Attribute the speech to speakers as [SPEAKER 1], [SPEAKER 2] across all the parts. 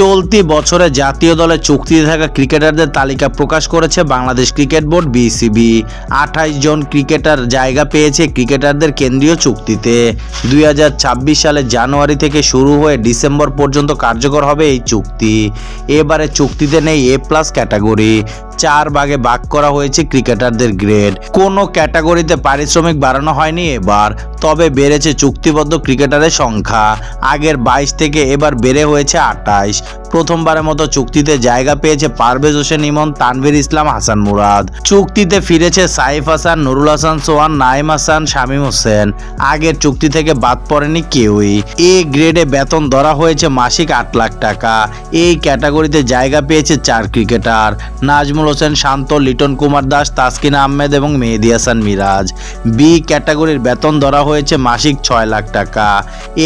[SPEAKER 1] চলতি বছরে জাতীয় দলে চুক্তিতে থাকা ক্রিকেটারদের তালিকা প্রকাশ করেছে বাংলাদেশ ক্রিকেট বোর্ড, বিসিবি। আঠাইশ জন ক্রিকেটার জায়গা পেয়েছে ক্রিকেটারদের কেন্দ্রীয় চুক্তিতে। দুই হাজার ছাব্বিশ সালে জানুয়ারি থেকে শুরু হয়ে ডিসেম্বর পর্যন্ত কার্যকর হবে এই চুক্তি। এবারে চুক্তিতে নেই এ প্লাস ক্যাটাগরি। চার ভাগে ভাগ করা হয়েছে ক্রিকেটারদের গ্রেড। কোনো ক্যাটাগরিতে পারিশ্রমিক বাড়ানো হয়নি এবার, তবে বেড়েছে চুক্তিবদ্ধ ক্রিকেটারের সংখ্যা। আগের বাইশ থেকে এবার বেড়ে হয়েছে আটাইশ প্রথমবারের মতো চুক্তিতে জায়গা পেয়েছে পারভেজ হোসেন ইমন, তানভীর ইসলাম, হাসান মুরাদ। চুক্তিতে ফিরেছে সাইফ হাসান, নুরুল হাসান, সোহান নাইম হাসান, শামীম হোসেন। আগের চুক্তি থেকে বাদ পড়েনি কেউই। এ গ্রেডে বেতন ধরা হয়েছে মাসিক আট লাখ টাকা। এই ক্যাটাগরিতে জায়গা পেয়েছে চার ক্রিকেটার। নাজমুল হোসেন শান্ত, লিটন কুমার দাস, তাসকিন আহমেদ এবং মেহেদি হাসান মিরাজ। বি ক্যাটাগরির বেতন ধরা হয়েছে মাসিক ছয় লাখ টাকা।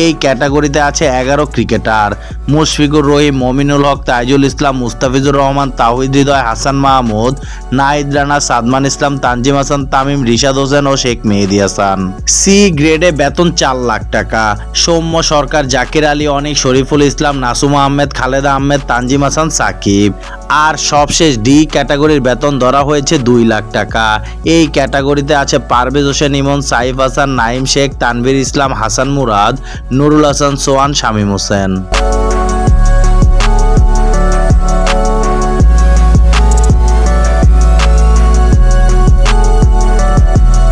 [SPEAKER 1] এই ক্যাটাগরিতে আছে এগারো ক্রিকেটার। মুশফিকুর রহিম মমিনুল হক, তাইজুল ইসলাম, মুস্তাফিজুর রহমান তাহিদ হৃদয়, হাসান মাহমুদ নাহিদ রানা, সাদমান ইসলাম, তানজিম হাসান, তামিম, রিশাদ হোসেন ও শেখ মেহেদি হাসান। সি গ্রেডে বেতন চার লাখ টাকা। সৌম্য সরকার, জাকির আলী, অনিক, শরীফুল ইসলাম, নাসুমা আহমেদ, খালেদা আহমেদ, তানজিম হাসান, সাকিব। আর সবশেষ ডি ক্যাটাগরির বেতন ধরা হয়েছে দুই লাখ টাকা। এই ক্যাটাগরিতে আছে পারভেজ হোসেন ইমন, সাইফ হাসান নাইম শেখ, তানভীর ইসলাম, হাসান মুরাদ, নুরুল হাসান, সোহান, শামীম হোসেন।